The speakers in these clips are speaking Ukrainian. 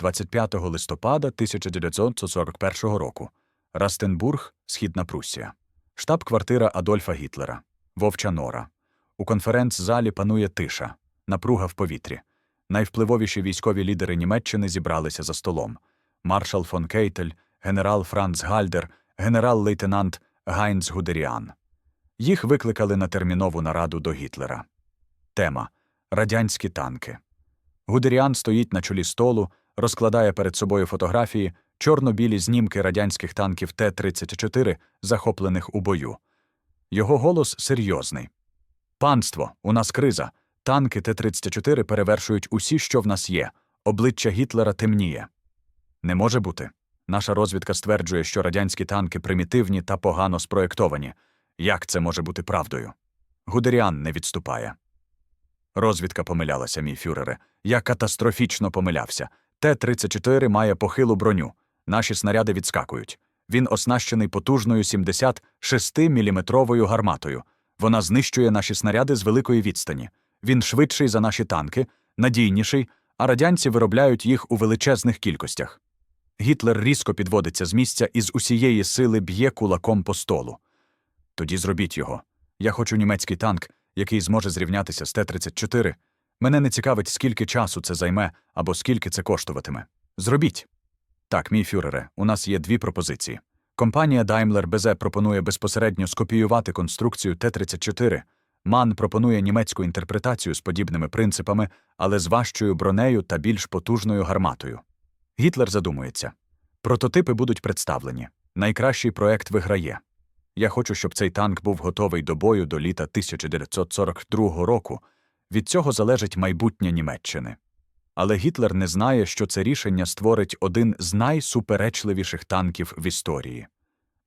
25 листопада 1941 року. Растенбург, Східна Пруссія. Штаб-квартира Адольфа Гітлера. Вовча Нора. У конференц-залі панує тиша, напруга в повітрі. Найвпливовіші військові лідери Німеччини зібралися за столом. Маршал фон Кейтель, генерал Франц Гальдер, генерал-лейтенант Гайнц Гудеріан. Їх викликали на термінову нараду до Гітлера. Тема Радянські танки. Гудеріан стоїть на чолі столу, розкладає перед собою фотографії, чорно-білі знімки радянських танків Т-34, захоплених у бою. Його голос серйозний. Панство, у нас криза. Танки Т-34 перевершують усі, що в нас є. Обличчя Гітлера темніє. Не може бути. Наша розвідка стверджує, що радянські танки примітивні та погано спроєктовані. Як це може бути правдою? Гудеріан не відступає. Розвідка помилялася, мій фюрере. Я катастрофічно помилявся. Т-34 має похилу броню. Наші снаряди відскакують. Він оснащений потужною 76-мм гарматою. Вона знищує наші снаряди з великої відстані. Він швидший за наші танки, надійніший, а радянці виробляють їх у величезних кількостях. Гітлер різко підводиться з місця і з усієї сили б'є кулаком по столу. Тоді зробіть його. Я хочу німецький танк, який зможе зрівнятися з Т-34. Мене не цікавить, скільки часу це займе або скільки це коштуватиме. Зробіть. Так, мій фюрере, у нас є дві пропозиції. Компанія Daimler BZ пропонує безпосередньо скопіювати конструкцію Т-34. МАН пропонує німецьку інтерпретацію з подібними принципами, але з важчою бронею та більш потужною гарматою. Гітлер задумується. Прототипи будуть представлені. Найкращий проект виграє. Я хочу, щоб цей танк був готовий до бою до літа 1942 року. Від цього залежить майбутнє Німеччини. Але Гітлер не знає, що це рішення створить один з найсуперечливіших танків в історії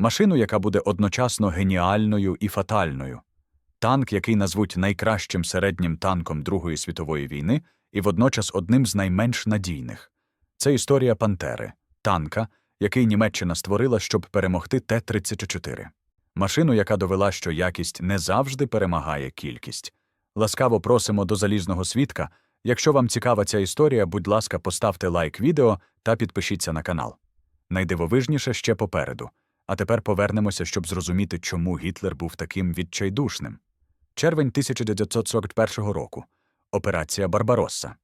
машину, яка буде одночасно геніальною і фатальною, танк, який назвуть найкращим середнім танком Другої світової війни і водночас одним з найменш надійних. Це історія Пантери, танка, який Німеччина створила, щоб перемогти Т-34. Машину, яка довела, що якість не завжди перемагає кількість. Ласкаво просимо до залізного свідка. Якщо вам цікава ця історія, будь ласка, поставте лайк відео та підпишіться на канал. Найдивовижніше ще попереду. А тепер повернемося, щоб зрозуміти, чому Гітлер був таким відчайдушним. Червень 1941 року. Операція Барбаросса.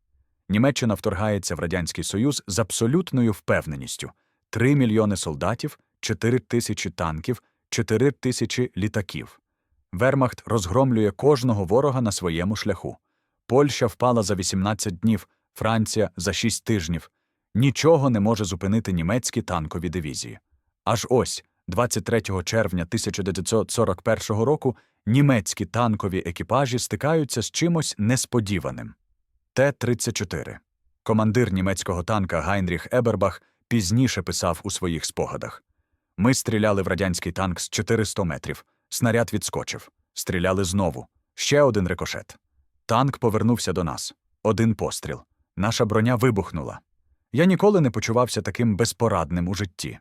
Німеччина вторгається в Радянський Союз з абсолютною впевненістю: 3 мільйони солдатів, 4 тисячі танків, 4 тисячі літаків. Вермахт розгромлює кожного ворога на своєму шляху. Польща впала за 18 днів, Франція за 6 тижнів. Нічого не може зупинити німецькі танкові дивізії. Аж ось, 23 червня 1941 року, німецькі танкові екіпажі стикаються з чимось несподіваним. Т-34. Командир німецького танка Гайнріх Ебербах пізніше писав у своїх спогадах. Ми стріляли в радянський танк з 400 метрів, снаряд відскочив, стріляли знову, ще один рикошет. Танк повернувся до нас. Один постріл. Наша броня вибухнула. Я ніколи не почувався таким безпорадним у житті.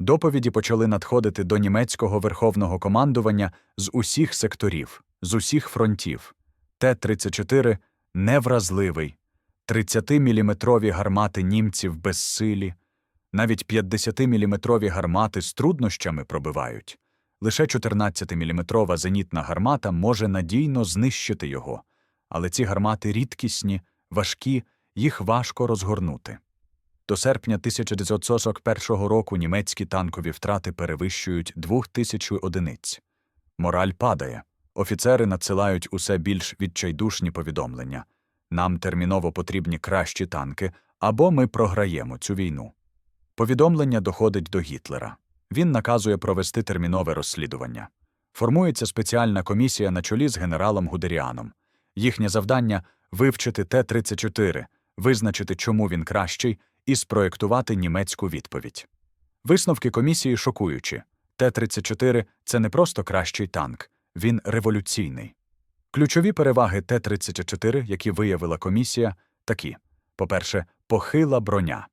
Доповіді почали надходити до німецького верховного командування з усіх секторів, з усіх фронтів. Т-34 невразливий, 30-міліметрові гармати німців безсилі, навіть 50-міліметрові гармати з труднощами пробивають. Лише 14-міліметрова зенітна гармата може надійно знищити його, але ці гармати рідкісні, важкі, їх важко розгорнути. До серпня 1941 року німецькі танкові втрати перевищують 2000 одиниць. Мораль падає. Офіцери надсилають усе більш відчайдушні повідомлення. Нам терміново потрібні кращі танки, або ми програємо цю війну. Повідомлення доходить до Гітлера. Він наказує провести термінове розслідування. Формується спеціальна комісія на чолі з генералом Гудеріаном. Їхнє завдання вивчити Т-34, визначити, чому він кращий, і спроєктувати німецьку відповідь. Висновки комісії шокуючі. Т-34 це не просто кращий танк, він революційний. Ключові переваги Т-34, які виявила комісія, такі: по-перше, похила броня.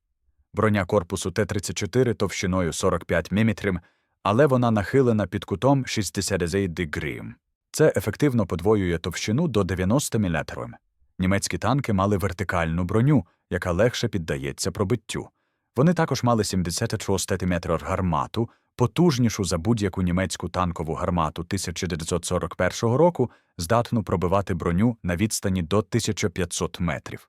Броня корпусу Т-34 товщиною 45 мм, але вона нахилена під кутом 60 дегрі. Це ефективно подвоює товщину до 90 мм. Німецькі танки мали вертикальну броню, яка легше піддається пробиттю. Вони також мали 76 см гармату, потужнішу за будь-яку німецьку танкову гармату 1941 року, здатну пробивати броню на відстані до 1500 метрів.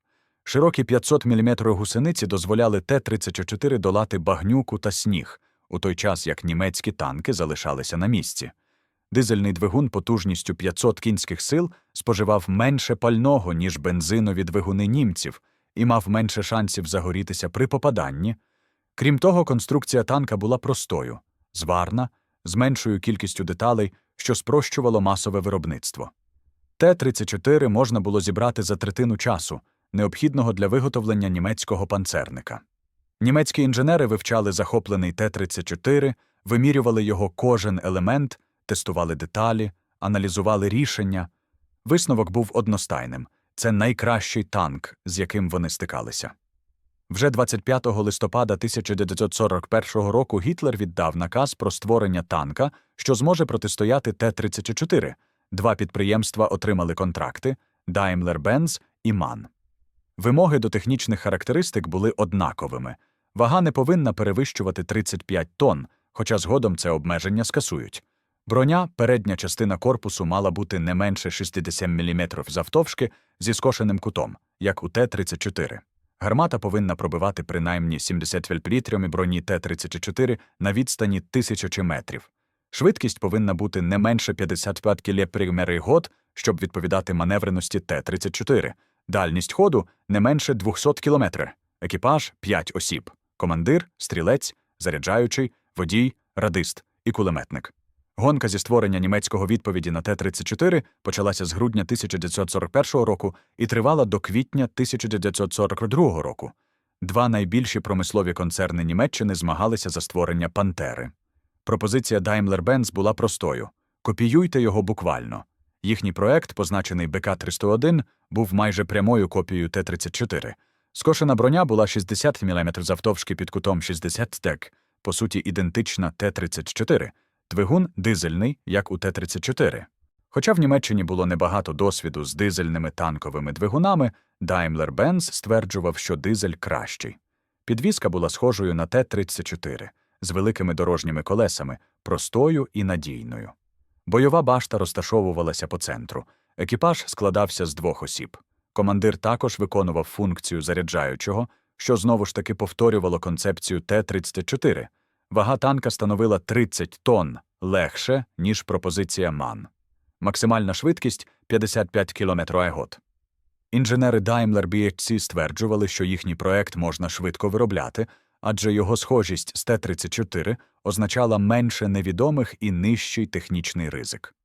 Широкі 500 мм гусениці дозволяли Т-34 долати багнюку та сніг, у той час як німецькі танки залишалися на місці. Дизельний двигун потужністю 500 кінських сил споживав менше пального, ніж бензинові двигуни німців, і мав менше шансів загорітися при попаданні. Крім того, конструкція танка була простою, зварна, з меншою кількістю деталей, що спрощувало масове виробництво. Т-34 можна було зібрати за третину часу, необхідного для виготовлення німецького панцерника. Німецькі інженери вивчали захоплений Т-34, вимірювали його кожен елемент, тестували деталі, аналізували рішення. Висновок був одностайним це найкращий танк, з яким вони стикалися. Вже 25 листопада 1941 року Гітлер віддав наказ про створення танка, що зможе протистояти Т-34. Два підприємства отримали контракти Daimler-Benz і MAN. Вимоги до технічних характеристик були однаковими. Вага не повинна перевищувати 35 тонн, хоча згодом це обмеження скасують. Броня, передня частина корпусу мала бути не менше 60 мм завтовшки зі скошеним кутом, як у Т-34. Гармата повинна пробивати принаймні 70 вельплітрами броні Т-34 на відстані тисячі метрів. Швидкість повинна бути не менше 55 км год, щоб відповідати маневреності Т-34. Дальність ходу не менше 200 км. Екіпаж 5 осіб. Командир, стрілець, заряджаючий, водій, радист і кулеметник. Гонка зі створення німецького відповіді на Т-34 почалася з грудня 1941 року і тривала до квітня 1942 року. Два найбільші промислові концерни Німеччини змагалися за створення Пантери. Пропозиція Daimler-Benz була простою копіюйте його буквально. Їхній проект, позначений БК-301, був майже прямою копією Т-34. Скошена броня була 60 мм завтовшки під кутом 60 стек, по суті, ідентична Т-34. Двигун дизельний, як у Т-34. Хоча в Німеччині було небагато досвіду з дизельними танковими двигунами, Daimler-Benz стверджував, що дизель кращий. Підвізка була схожою на Т-34 з великими дорожніми колесами, простою і надійною. Бойова башта розташовувалася по центру. Екіпаж складався з двох осіб. Командир також виконував функцію заряджаючого, що знову ж таки повторювало концепцію Т-34. Вага танка становила 30 тонн легше, ніж пропозиція МАН. Максимальна швидкість 55 км год. Інженери Daimler BHC стверджували, що їхній проект можна швидко виробляти, адже його схожість з Т-34 означала менше невідомих і нижчий технічний ризик.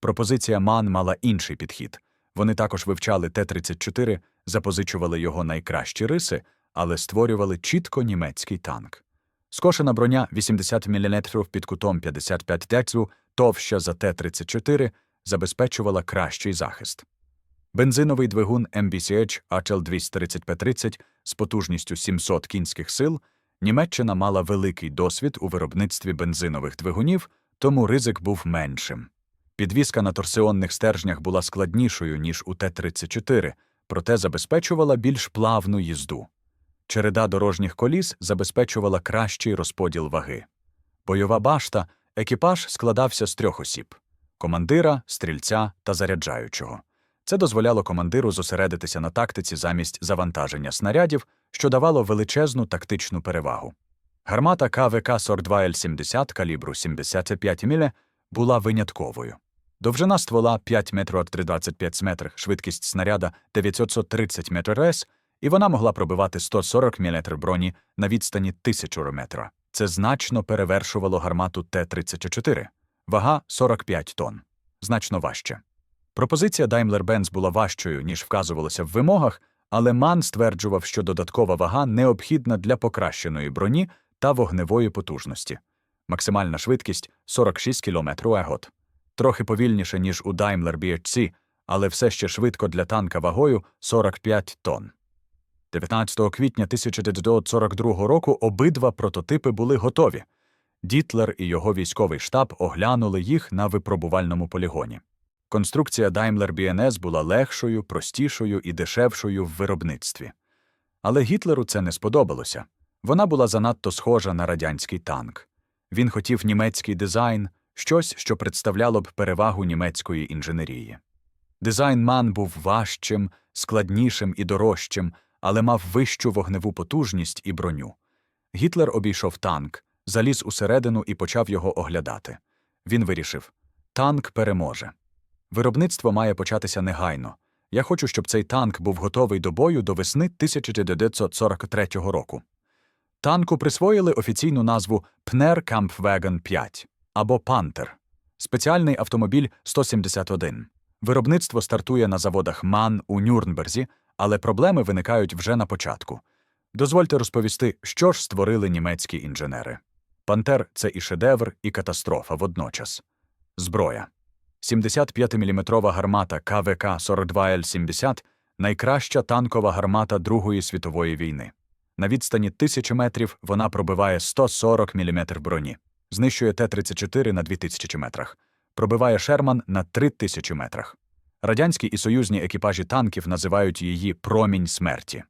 Пропозиція МАН мала інший підхід. Вони також вивчали Т-34, запозичували його найкращі риси, але створювали чітко німецький танк. Скошена броня 80 мм під кутом 55 децю, товща за Т-34, забезпечувала кращий захист. Бензиновий двигун MBCH HL230P30 з потужністю 700 кінських сил Німеччина мала великий досвід у виробництві бензинових двигунів, тому ризик був меншим. Підвізка на торсіонних стержнях була складнішою, ніж у Т-34, проте забезпечувала більш плавну їзду. Череда дорожніх коліс забезпечувала кращий розподіл ваги. Бойова башта, екіпаж складався з трьох осіб командира, стрільця та заряджаючого. Це дозволяло командиру зосередитися на тактиці замість завантаження снарядів, що давало величезну тактичну перевагу. Гармата КВК-42Л-70 калібру 75 мм була винятковою. Довжина ствола 5 метрів 325 метрів, швидкість снаряда 930 метрів РС, і вона могла пробивати 140 мм броні на відстані 1000 метра. Це значно перевершувало гармату Т-34. Вага 45 тонн. Значно важче. Пропозиція Daimler-Benz була важчою, ніж вказувалося в вимогах, але Ман стверджував, що додаткова вага необхідна для покращеної броні та вогневої потужності. Максимальна швидкість 46 км год. Трохи повільніше, ніж у Daimler BHC, але все ще швидко для танка вагою 45 тонн. 19 квітня 1942 року обидва прототипи були готові. Дітлер і його військовий штаб оглянули їх на випробувальному полігоні. Конструкція Daimler BNS була легшою, простішою і дешевшою в виробництві. Але Гітлеру це не сподобалося. Вона була занадто схожа на радянський танк. Він хотів німецький дизайн, щось, що представляло б перевагу німецької інженерії. Дизайн МАН був важчим, складнішим і дорожчим, але мав вищу вогневу потужність і броню. Гітлер обійшов танк, заліз усередину і почав його оглядати. Він вирішив танк переможе. Виробництво має початися негайно. Я хочу, щоб цей танк був готовий до бою до весни 1943 року. Танку присвоїли офіційну назву Пнер Kampfwagen 5 або Пантер, спеціальний автомобіль 171. Виробництво стартує на заводах МАН у Нюрнберзі, але проблеми виникають вже на початку. Дозвольте розповісти, що ж створили німецькі інженери. Пантер це і шедевр, і катастрофа водночас. Зброя. 75-мм гармата КВК 42Л-70 найкраща танкова гармата Другої світової війни. На відстані тисячі метрів вона пробиває 140 мм броні, знищує Т-34 на 2000 метрах, пробиває Шерман на 3000 метрах. Радянські і союзні екіпажі танків називають її промінь смерті.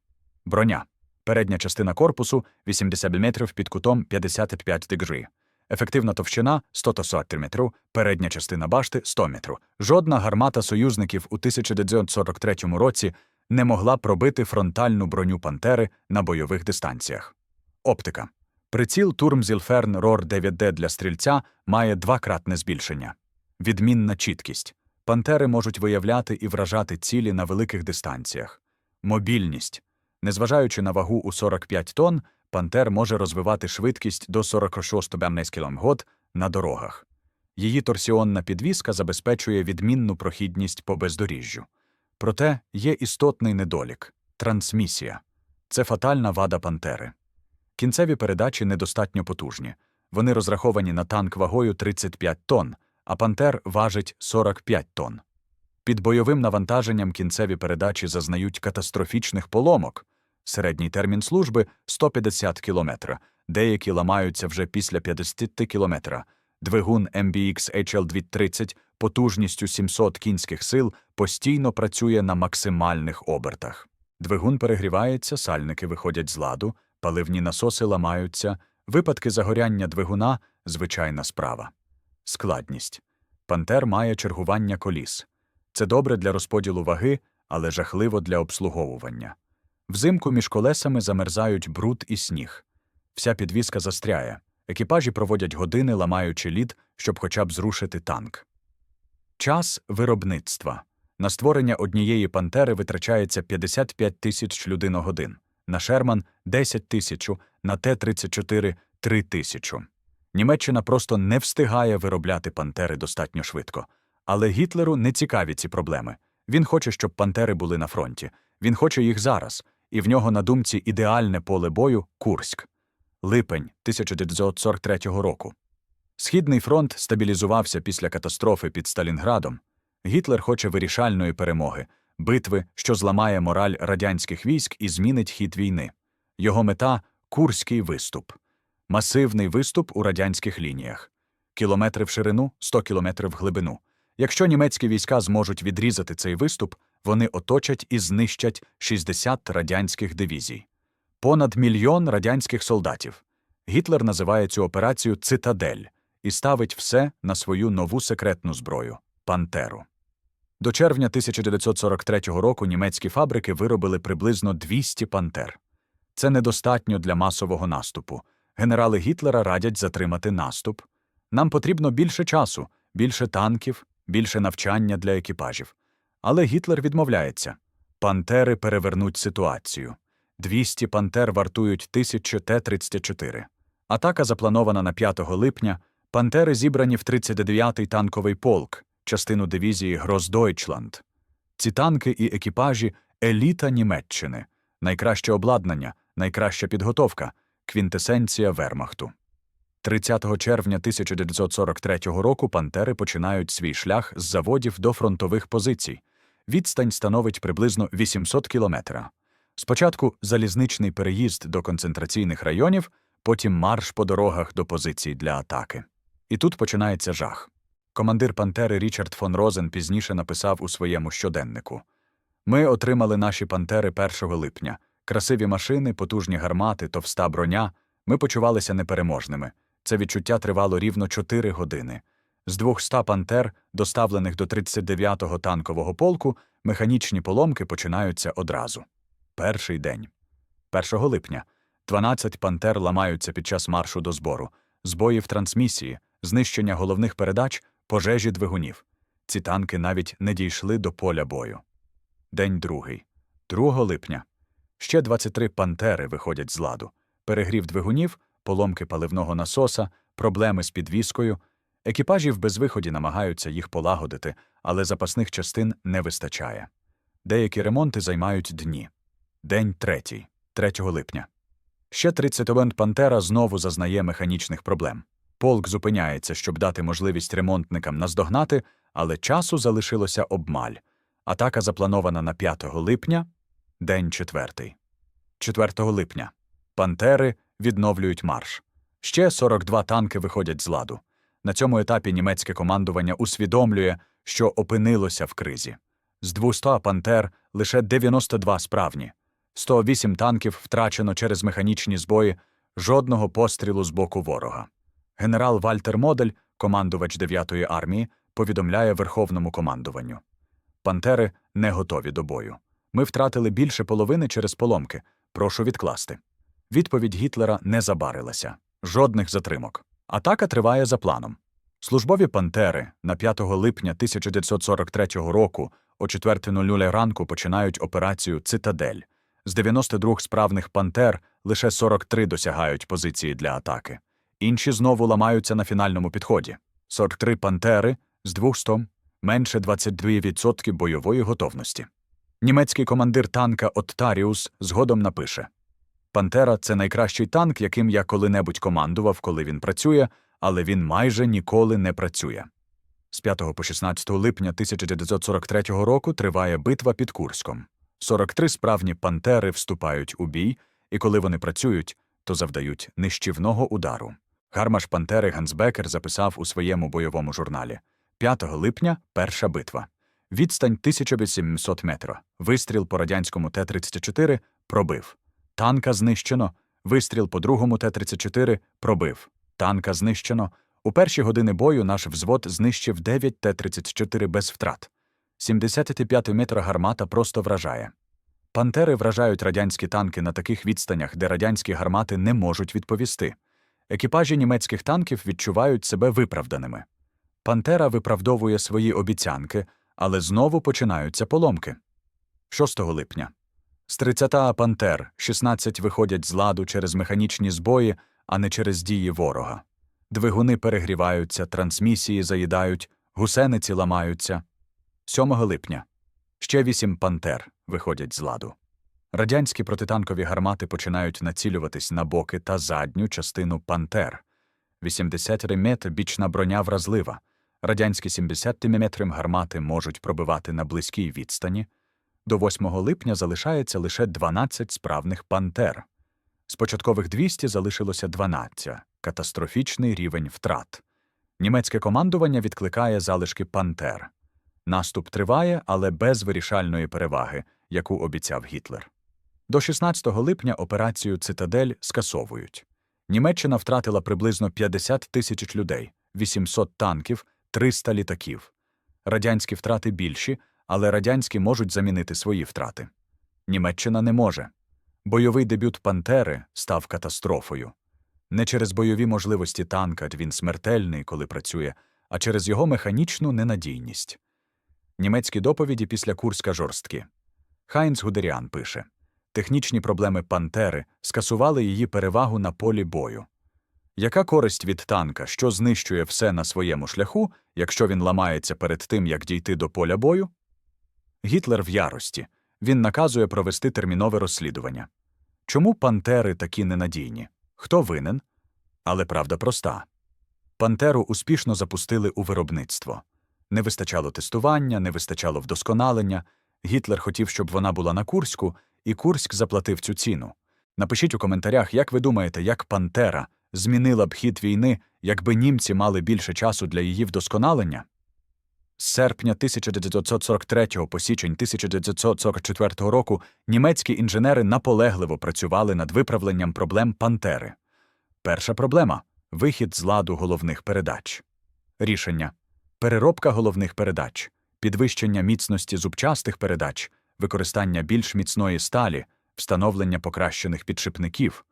Броня. Передня частина корпусу 80 мм під кутом 55 дегрі. Ефективна товщина 140 метрів, передня частина башти 100 метрів. Жодна гармата союзників у 1943 році не могла пробити фронтальну броню Пантери на бойових дистанціях. Оптика. Приціл Турмзілферн Рор 9D для стрільця має двакратне збільшення. Відмінна чіткість. Пантери можуть виявляти і вражати цілі на великих дистанціях. Мобільність. Незважаючи на вагу у 45 тонн, Пантер може розвивати швидкість до 46 км на дорогах. Її торсіонна підвіска забезпечує відмінну прохідність по бездоріжжю. Проте є істотний недолік трансмісія. Це фатальна вада Пантери. Кінцеві передачі недостатньо потужні. Вони розраховані на танк вагою 35 тонн, а Пантер важить 45 тонн. Під бойовим навантаженням кінцеві передачі зазнають катастрофічних поломок. Середній термін служби 150 км, деякі ламаються вже після 50 км. Двигун MBX HL230 потужністю 700 кінських сил постійно працює на максимальних обертах. Двигун перегрівається, сальники виходять з ладу, паливні насоси ламаються, випадки загоряння двигуна звичайна справа. Складність. Пантер має чергування коліс. Це добре для розподілу ваги, але жахливо для обслуговування. Взимку між колесами замерзають бруд і сніг. Вся підвіска застряє. Екіпажі проводять години, ламаючи лід, щоб хоча б зрушити танк. Час виробництва. На створення однієї пантери витрачається 55 тисяч людиногодин, на Шерман 10 тисяч, на Т-34 – 3 тисячу. Німеччина просто не встигає виробляти пантери достатньо швидко. Але Гітлеру не цікаві ці проблеми. Він хоче, щоб пантери були на фронті. Він хоче їх зараз, і в нього на думці ідеальне поле бою Курськ. Липень 1943 року. Східний фронт стабілізувався після катастрофи під Сталінградом. Гітлер хоче вирішальної перемоги, битви, що зламає мораль радянських військ і змінить хід війни. Його мета Курський виступ, масивний виступ у радянських лініях, кілометри в ширину, 100 кілометрів в глибину. Якщо німецькі війська зможуть відрізати цей виступ, вони оточать і знищать 60 радянських дивізій, понад мільйон радянських солдатів. Гітлер називає цю операцію Цитадель і ставить все на свою нову секретну зброю Пантеру. До червня 1943 року німецькі фабрики виробили приблизно 200 пантер. Це недостатньо для масового наступу. Генерали Гітлера радять затримати наступ. Нам потрібно більше часу, більше танків, більше навчання для екіпажів. Але Гітлер відмовляється. Пантери перевернуть ситуацію. 200 пантер вартують 1000 Т-34. Атака запланована на 5 липня. Пантери зібрані в 39-й танковий полк, частину дивізії Гроздойчланд. Ці танки і екіпажі еліта Німеччини, найкраще обладнання, найкраща підготовка, квінтесенція Вермахту. 30 червня 1943 року пантери починають свій шлях з заводів до фронтових позицій. Відстань становить приблизно 800 кілометра. Спочатку залізничний переїзд до концентраційних районів, потім марш по дорогах до позицій для атаки. І тут починається жах. Командир Пантери Річард фон Розен пізніше написав у своєму щоденнику: Ми отримали наші пантери 1 липня. Красиві машини, потужні гармати, товста броня. Ми почувалися непереможними. Це відчуття тривало рівно 4 години. З 200 пантер, доставлених до 39-го танкового полку, механічні поломки починаються одразу. Перший день. 1 липня 12 пантер ламаються під час маршу до збору, збої в трансмісії, знищення головних передач, пожежі двигунів. Ці танки навіть не дійшли до поля бою. День другий. 2 липня. Ще 23 пантери виходять з ладу. Перегрів двигунів, поломки паливного насоса, проблеми з підвіскою. Екіпажі в безвиході намагаються їх полагодити, але запасних частин не вистачає. Деякі ремонти займають дні. День третій, 3 липня. Ще 31 Пантера знову зазнає механічних проблем. Полк зупиняється, щоб дати можливість ремонтникам наздогнати, але часу залишилося обмаль. Атака запланована на 5 липня, день четвертий. 4 липня. Пантери відновлюють марш. Ще 42 танки виходять з ладу. На цьому етапі німецьке командування усвідомлює, що опинилося в кризі. З 200 пантер лише 92 справні. 108 танків втрачено через механічні збої, жодного пострілу з боку ворога. Генерал Вальтер Модель, командувач 9-ї армії, повідомляє Верховному командуванню. Пантери не готові до бою. Ми втратили більше половини через поломки. Прошу відкласти. Відповідь Гітлера не забарилася. Жодних затримок. Атака триває за планом. Службові пантери на 5 липня 1943 року о 4.00 ранку починають операцію Цитадель. З 92 справних пантер лише 43 досягають позиції для атаки. Інші знову ламаються на фінальному підході. 43 пантери з 200 менше 22% бойової готовності. Німецький командир танка Оттаріус згодом напише: Пантера це найкращий танк, яким я коли-небудь командував, коли він працює, але він майже ніколи не працює. З 5 по 16 липня 1943 року триває битва під Курском. 43 справні пантери вступають у бій, і коли вони працюють, то завдають нищівного удару. Гармаш пантери Гансбекер записав у своєму бойовому журналі 5 липня перша битва. Відстань 1800 метрів. Вистріл по радянському Т-34 пробив. Танка знищено. Вистріл по другому Т-34 пробив. Танка знищено. У перші години бою наш взвод знищив 9 Т-34 без втрат. 75 метра гармата просто вражає. Пантери вражають радянські танки на таких відстанях, де радянські гармати не можуть відповісти. Екіпажі німецьких танків відчувають себе виправданими. Пантера виправдовує свої обіцянки, але знову починаються поломки. 6 липня. З 30 пантер 16 виходять з ладу через механічні збої, а не через дії ворога. Двигуни перегріваються, трансмісії заїдають, гусениці ламаються. 7 липня. Ще вісім пантер виходять з ладу. Радянські протитанкові гармати починають націлюватись на боки та задню частину пантер. 80 мм бічна броня вразлива. Радянські 70 мм гармати можуть пробивати на близькій відстані. До 8 липня залишається лише 12 справних пантер. З початкових 200 залишилося 12 катастрофічний рівень втрат. Німецьке командування відкликає залишки пантер. Наступ триває, але без вирішальної переваги, яку обіцяв Гітлер. До 16 липня операцію Цитадель скасовують. Німеччина втратила приблизно 50 тисяч людей, 800 танків, 300 літаків. Радянські втрати більші, але радянські можуть замінити свої втрати. Німеччина не може. Бойовий дебют Пантери став катастрофою. Не через бойові можливості танка він смертельний, коли працює, а через його механічну ненадійність. Німецькі доповіді після Курська жорсткі. Хайнц Гудеріан пише технічні проблеми Пантери скасували її перевагу на полі бою. Яка користь від танка, що знищує все на своєму шляху, якщо він ламається перед тим, як дійти до поля бою? Гітлер в ярості. Він наказує провести термінове розслідування. Чому пантери такі ненадійні? Хто винен? Але правда проста. Пантеру успішно запустили у виробництво. Не вистачало тестування, не вистачало вдосконалення. Гітлер хотів, щоб вона була на Курську, і Курськ заплатив цю ціну. Напишіть у коментарях, як ви думаєте, як Пантера змінила б хід війни, якби німці мали більше часу для її вдосконалення. З серпня 1943 по січень 1944 року німецькі інженери наполегливо працювали над виправленням проблем Пантери. Перша проблема вихід з ладу головних передач. Рішення переробка головних передач, підвищення міцності зубчастих передач, використання більш міцної сталі, встановлення покращених підшипників.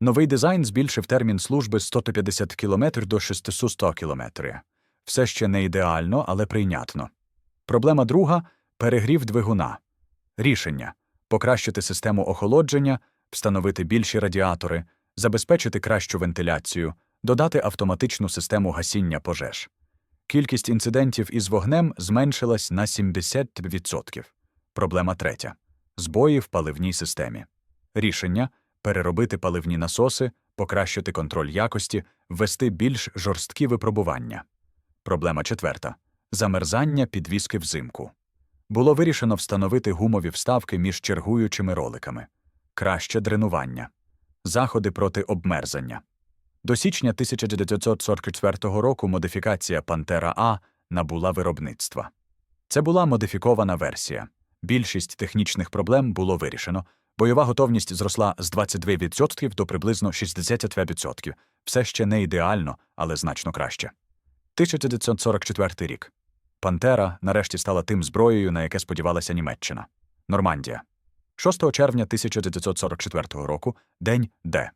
Новий дизайн збільшив термін служби з 150 км до 600 км. Все ще не ідеально, але прийнятно. Проблема друга перегрів двигуна. Рішення покращити систему охолодження, встановити більші радіатори, забезпечити кращу вентиляцію, додати автоматичну систему гасіння пожеж. Кількість інцидентів із вогнем зменшилась на 70%. Проблема третя збої в паливній системі. Рішення переробити паливні насоси, покращити контроль якості, ввести більш жорсткі випробування. Проблема четверта замерзання підвіски взимку. Було вирішено встановити гумові вставки між чергуючими роликами, краще дренування, заходи проти обмерзання. До січня 1944 року модифікація Пантера А набула виробництва. Це була модифікована версія. Більшість технічних проблем було вирішено. Бойова готовність зросла з 22% до приблизно 62%. Все ще не ідеально, але значно краще. 1944 рік. Пантера нарешті стала тим зброєю, на яке сподівалася Німеччина. Нормандія. 6 червня 1944 року День Д.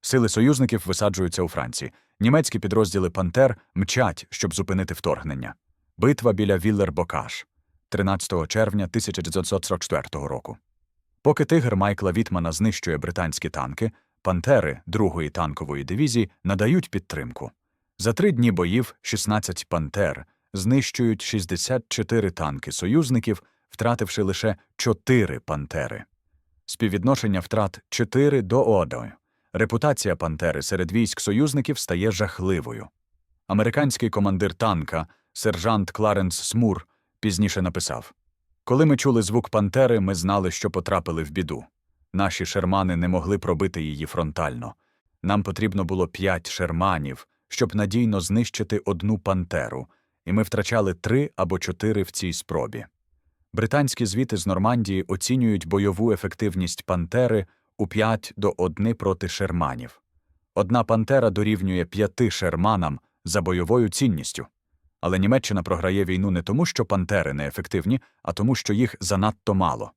Сили союзників висаджуються у Франції. Німецькі підрозділи Пантер мчать, щоб зупинити вторгнення. Битва біля Віллер-Бокаш 13 червня 1944 року. Поки тигр Майкла Вітмана знищує британські танки, пантери Другої танкової дивізії надають підтримку. За три дні боїв 16 пантер знищують 64 танки союзників, втративши лише 4 пантери. Співвідношення втрат 4 до 1. Репутація пантери серед військ союзників стає жахливою. Американський командир танка, сержант Кларенс Смур, пізніше написав Коли ми чули звук пантери, ми знали, що потрапили в біду. Наші шермани не могли пробити її фронтально. Нам потрібно було п'ять шерманів, щоб надійно знищити одну пантеру, і ми втрачали три або чотири в цій спробі. Британські звіти з Нормандії оцінюють бойову ефективність пантери у 5 до 1 проти шерманів. Одна пантера дорівнює п'яти шерманам за бойовою цінністю. Але Німеччина програє війну не тому, що пантери неефективні, а тому, що їх занадто мало.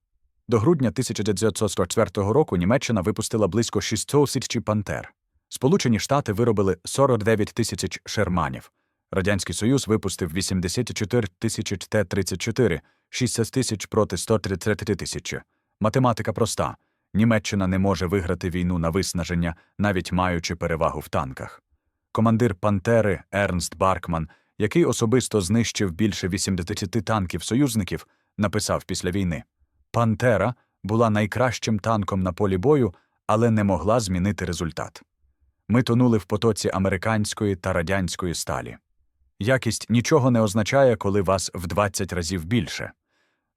До грудня 1944 року Німеччина випустила близько 600 тисяч пантер. Сполучені Штати виробили 49 тисяч шерманів. Радянський Союз випустив 84 тисячі Т-34, 60 тисяч проти 130 тисячі. Математика проста. Німеччина не може виграти війну на виснаження, навіть маючи перевагу в танках. Командир Пантери Ернст Баркман, який особисто знищив більше 80 танків союзників, написав після війни Пантера була найкращим танком на полі бою, але не могла змінити результат. Ми тонули в потоці американської та радянської сталі. Якість нічого не означає, коли вас в 20 разів більше.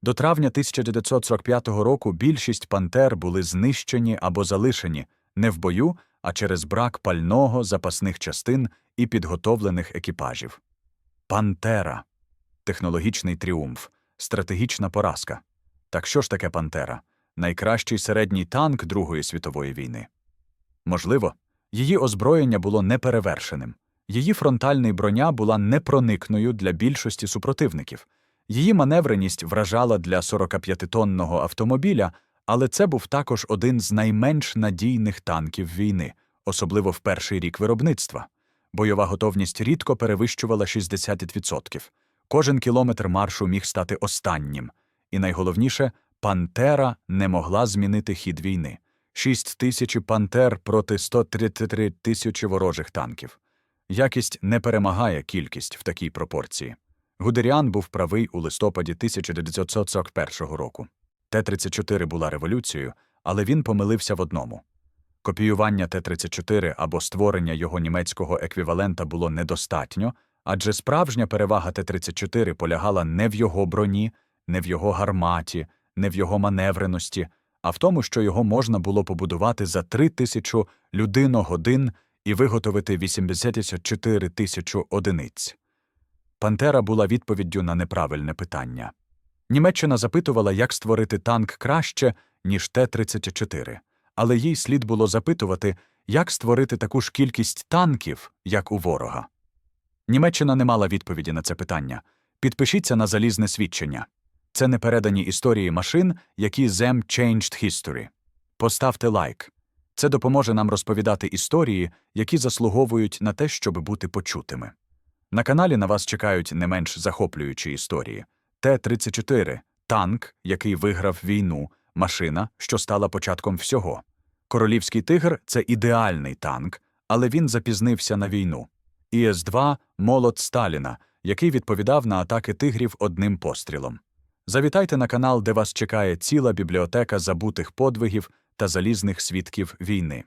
До травня 1945 року більшість пантер були знищені або залишені не в бою, а через брак пального, запасних частин і підготовлених екіпажів. Пантера технологічний тріумф, стратегічна поразка. Так що ж таке Пантера? Найкращий середній танк Другої світової війни. Можливо, її озброєння було неперевершеним. Її фронтальний броня була непроникною для більшості супротивників. Її маневреність вражала для 45-тонного автомобіля, але це був також один з найменш надійних танків війни, особливо в перший рік виробництва. Бойова готовність рідко перевищувала 60%. Кожен кілометр маршу міг стати останнім. І найголовніше, Пантера не могла змінити хід війни. 6 тисяч пантер проти 133 тисячі ворожих танків. Якість не перемагає кількість в такій пропорції. Гудеріан був правий у листопаді 1941 року. Т-34 була революцією, але він помилився в одному. Копіювання Т-34 або створення його німецького еквівалента було недостатньо, адже справжня перевага Т-34 полягала не в його броні, не в його гарматі, не в його маневреності, а в тому, що його можна було побудувати за три тисячу людиногодин і виготовити 84 тисячу одиниць. Пантера була відповіддю на неправильне питання. Німеччина запитувала, як створити танк краще, ніж Т-34, але їй слід було запитувати, як створити таку ж кількість танків, як у ворога. Німеччина не мала відповіді на це питання. Підпишіться на залізне свідчення. Це непередані історії машин, які Them Changed History. Поставте лайк. Це допоможе нам розповідати історії, які заслуговують на те, щоб бути почутими. На каналі на вас чекають не менш захоплюючі історії. Т-34 – танк, який виграв війну, машина, що стала початком всього. Королівський тигр це ідеальний танк, але він запізнився на війну. ІС-2 – молот Сталіна, який відповідав на атаки тигрів одним пострілом. Завітайте на канал, де вас чекає ціла бібліотека забутих подвигів та залізних свідків війни.